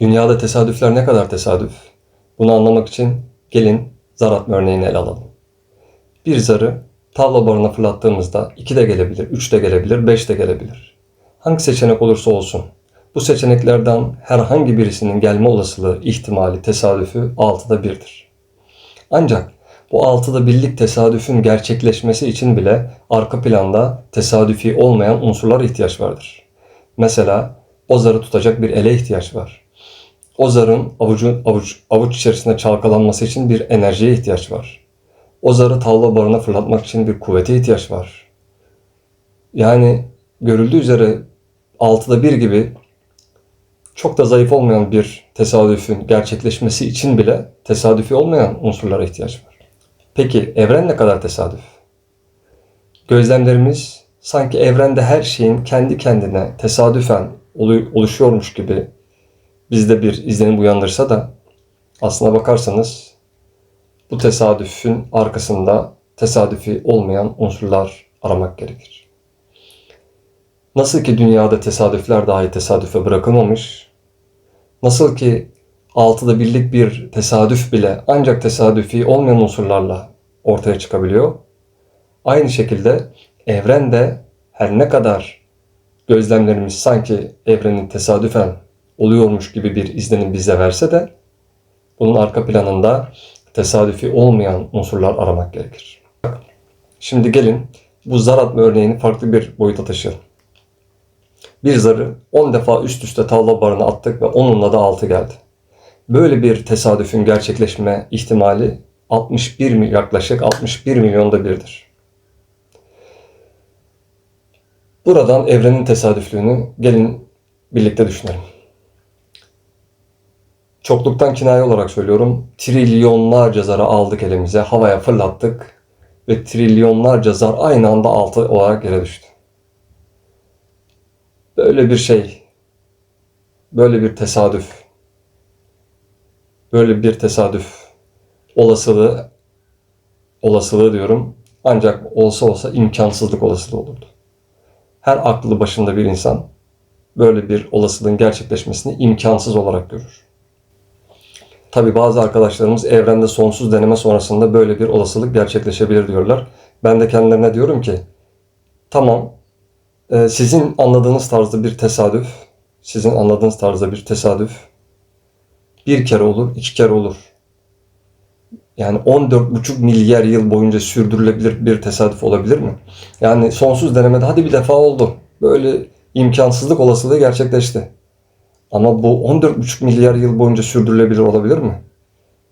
Dünyada tesadüfler ne kadar tesadüf? Bunu anlamak için gelin zar atma örneğini ele alalım. Bir zarı tavla barına fırlattığımızda 2 de gelebilir, 3 de gelebilir, 5 de gelebilir. Hangi seçenek olursa olsun bu seçeneklerden herhangi birisinin gelme olasılığı, ihtimali, tesadüfü 6'da 1'dir. Ancak bu 6'da birlik tesadüfün gerçekleşmesi için bile arka planda tesadüfi olmayan unsurlara ihtiyaç vardır. Mesela o zarı tutacak bir ele ihtiyaç var. O zarın avucu, avuç, avuç içerisinde çalkalanması için bir enerjiye ihtiyaç var. O zarı tavla barına fırlatmak için bir kuvvete ihtiyaç var. Yani görüldüğü üzere 6'da 1 gibi çok da zayıf olmayan bir tesadüfün gerçekleşmesi için bile tesadüfi olmayan unsurlara ihtiyaç var. Peki evren ne kadar tesadüf? Gözlemlerimiz sanki evrende her şeyin kendi kendine tesadüfen olu- oluşuyormuş gibi bizde bir izlenim uyandırsa da aslına bakarsanız bu tesadüfün arkasında tesadüfi olmayan unsurlar aramak gerekir. Nasıl ki dünyada tesadüfler dahi tesadüfe bırakılmamış, nasıl ki altıda birlik bir tesadüf bile ancak tesadüfi olmayan unsurlarla ortaya çıkabiliyor. Aynı şekilde evren de her ne kadar gözlemlerimiz sanki evrenin tesadüfen oluyormuş gibi bir izlenim bize verse de bunun arka planında tesadüfi olmayan unsurlar aramak gerekir. Şimdi gelin bu zar atma örneğini farklı bir boyuta taşıyalım. Bir zarı 10 defa üst üste tavla barına attık ve onunla da 6 geldi. Böyle bir tesadüfün gerçekleşme ihtimali 61 mi- yaklaşık 61 milyonda birdir. Buradan evrenin tesadüflüğünü gelin birlikte düşünelim. Çokluktan kinaye olarak söylüyorum. Trilyonlarca zarı aldık elimize, havaya fırlattık ve trilyonlarca zar aynı anda altı olarak yere düştü. Böyle bir şey, böyle bir tesadüf, böyle bir tesadüf olasılığı, olasılığı diyorum ancak olsa olsa imkansızlık olasılığı olurdu. Her aklı başında bir insan böyle bir olasılığın gerçekleşmesini imkansız olarak görür. Tabi bazı arkadaşlarımız evrende sonsuz deneme sonrasında böyle bir olasılık gerçekleşebilir diyorlar. Ben de kendilerine diyorum ki tamam e, sizin anladığınız tarzda bir tesadüf, sizin anladığınız tarzda bir tesadüf bir kere olur, iki kere olur. Yani 14,5 milyar yıl boyunca sürdürülebilir bir tesadüf olabilir mi? Yani sonsuz denemede hadi bir defa oldu. Böyle imkansızlık olasılığı gerçekleşti. Ama bu 14,5 milyar yıl boyunca sürdürülebilir olabilir mi?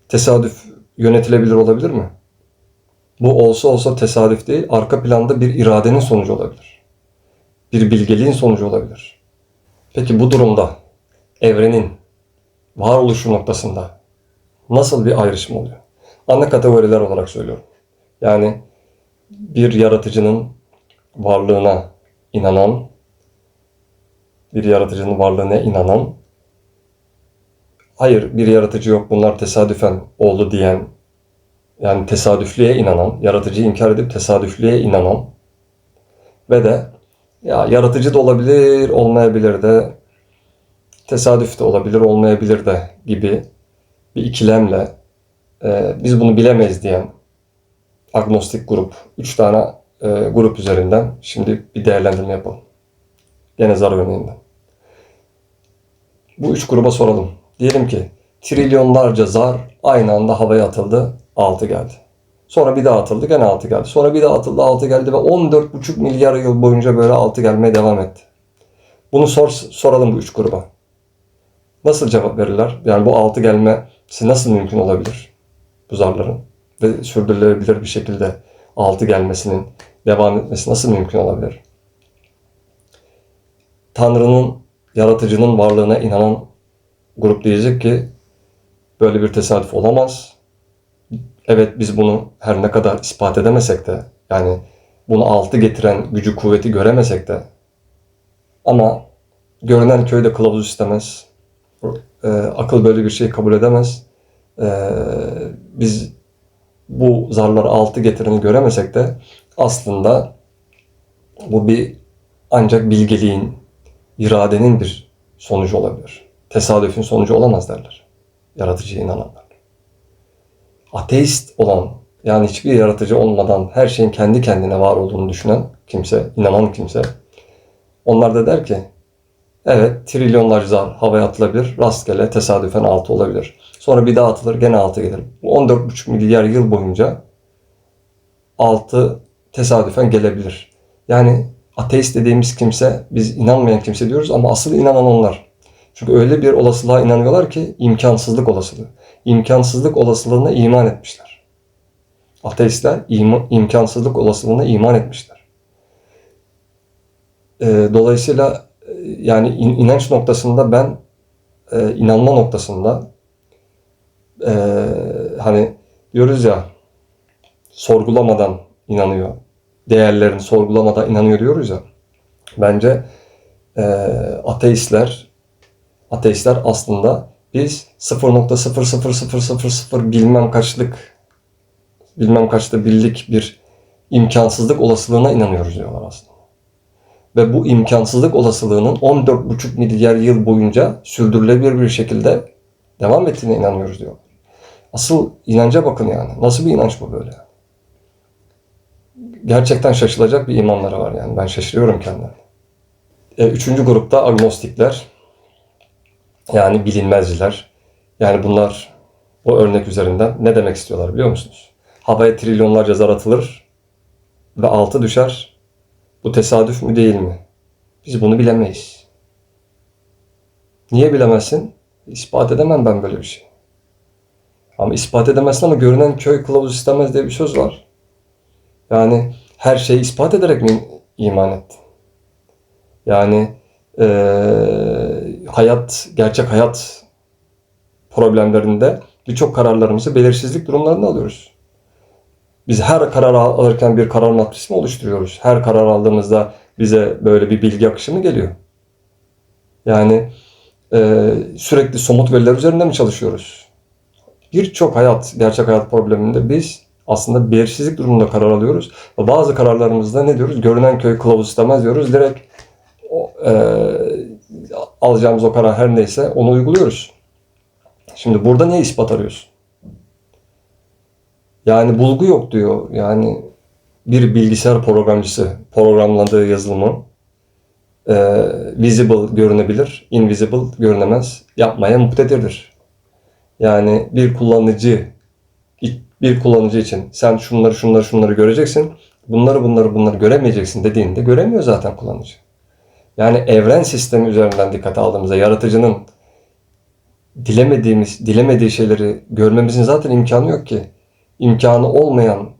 Tesadüf yönetilebilir olabilir mi? Bu olsa olsa tesadüf değil, arka planda bir iradenin sonucu olabilir. Bir bilgeliğin sonucu olabilir. Peki bu durumda evrenin varoluşu noktasında nasıl bir ayrışım oluyor? Ana kategoriler olarak söylüyorum. Yani bir yaratıcının varlığına inanan, bir yaratıcının varlığına inanan, hayır bir yaratıcı yok bunlar tesadüfen oldu diyen, yani tesadüflüğe inanan, yaratıcıyı inkar edip tesadüflüğe inanan ve de ya yaratıcı da olabilir, olmayabilir de, tesadüf de olabilir, olmayabilir de gibi bir ikilemle e, biz bunu bilemeyiz diyen agnostik grup, üç tane e, grup üzerinden şimdi bir değerlendirme yapalım. Gene zar örneğinden. Bu üç gruba soralım. Diyelim ki trilyonlarca zar aynı anda havaya atıldı, 6 geldi. Sonra bir daha atıldı, gene 6 geldi. Sonra bir daha atıldı, 6 geldi ve 14,5 milyar yıl boyunca böyle 6 gelmeye devam etti. Bunu sor, soralım bu üç gruba. Nasıl cevap verirler? Yani bu 6 gelmesi nasıl mümkün olabilir? Bu zarların. Ve sürdürülebilir bir şekilde 6 gelmesinin devam etmesi nasıl mümkün olabilir? Tanrı'nın, yaratıcının varlığına inanan grup diyecek ki böyle bir tesadüf olamaz. Evet biz bunu her ne kadar ispat edemesek de yani bunu altı getiren gücü kuvveti göremesek de ama görünen köyde kılavuz istemez. Ee, akıl böyle bir şey kabul edemez. Ee, biz bu zarları altı getireni göremesek de aslında bu bir ancak bilgeliğin, iradenin bir sonucu olabilir. tesadüfün sonucu olamaz derler. Yaratıcıya inananlar. Ateist olan yani hiçbir yaratıcı olmadan her şeyin kendi kendine var olduğunu düşünen kimse, inanan kimse onlar da der ki evet trilyonlarca havaya atılabilir, rastgele tesadüfen altı olabilir. Sonra bir daha atılır gene altı gelir. Bu 14,5 milyar yıl boyunca altı tesadüfen gelebilir. Yani ateist dediğimiz kimse, biz inanmayan kimse diyoruz ama asıl inanan onlar. Çünkü öyle bir olasılığa inanıyorlar ki imkansızlık olasılığı. İmkansızlık olasılığına iman etmişler. Ateistler im- imkansızlık olasılığına iman etmişler. Ee, dolayısıyla e, yani in- inanç noktasında ben e, inanma noktasında e, hani diyoruz ya sorgulamadan inanıyor. Değerlerini sorgulamadan inanıyor diyoruz ya. Bence e, ateistler ateistler aslında biz 0.00000 bilmem kaçlık bilmem kaçta birlik bir imkansızlık olasılığına inanıyoruz diyorlar aslında. Ve bu imkansızlık olasılığının 14,5 milyar yıl boyunca sürdürülebilir bir şekilde devam ettiğine inanıyoruz diyorlar. Asıl inanca bakın yani. Nasıl bir inanç bu böyle? Gerçekten şaşılacak bir imanları var yani. Ben şaşırıyorum kendilerine. E, üçüncü grupta agnostikler. Yani bilinmezciler. Yani bunlar o örnek üzerinden ne demek istiyorlar biliyor musunuz? Havaya trilyonlarca zar atılır ve altı düşer. Bu tesadüf mü değil mi? Biz bunu bilemeyiz. Niye bilemezsin? İspat edemem ben böyle bir şey. Ama ispat edemezsin ama görünen köy kılavuz istemez diye bir söz var. Yani her şeyi ispat ederek mi iman ettin? Yani eee, hayat, gerçek hayat problemlerinde birçok kararlarımızı belirsizlik durumlarında alıyoruz. Biz her karar al- alırken bir karar matrisi mi oluşturuyoruz? Her karar aldığımızda bize böyle bir bilgi akışı mı geliyor? Yani eee, sürekli somut veriler üzerinde mi çalışıyoruz? Birçok hayat, gerçek hayat probleminde biz aslında belirsizlik durumunda karar alıyoruz. Bazı kararlarımızda ne diyoruz? Görünen köy kılavuz istemez diyoruz. Direkt o, eee, alacağımız o karar her neyse onu uyguluyoruz. Şimdi burada niye ispat arıyorsun? Yani bulgu yok diyor. Yani bir bilgisayar programcısı programladığı yazılımı e, visible görünebilir, invisible görünemez yapmaya muktedirdir. Yani bir kullanıcı bir kullanıcı için sen şunları şunları şunları göreceksin, bunları bunları bunları göremeyeceksin dediğinde göremiyor zaten kullanıcı. Yani evren sistemi üzerinden dikkate aldığımızda yaratıcının dilemediğimiz, dilemediği şeyleri görmemizin zaten imkanı yok ki. İmkanı olmayan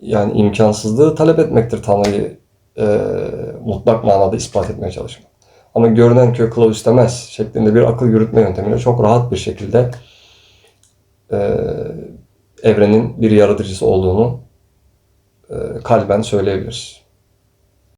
yani imkansızlığı talep etmektir Tanrı'yı e, mutlak manada ispat etmeye çalışmak. Ama görünen köy kılavuz istemez şeklinde bir akıl yürütme yöntemiyle çok rahat bir şekilde e, evrenin bir yaratıcısı olduğunu e, kalben söyleyebiliriz.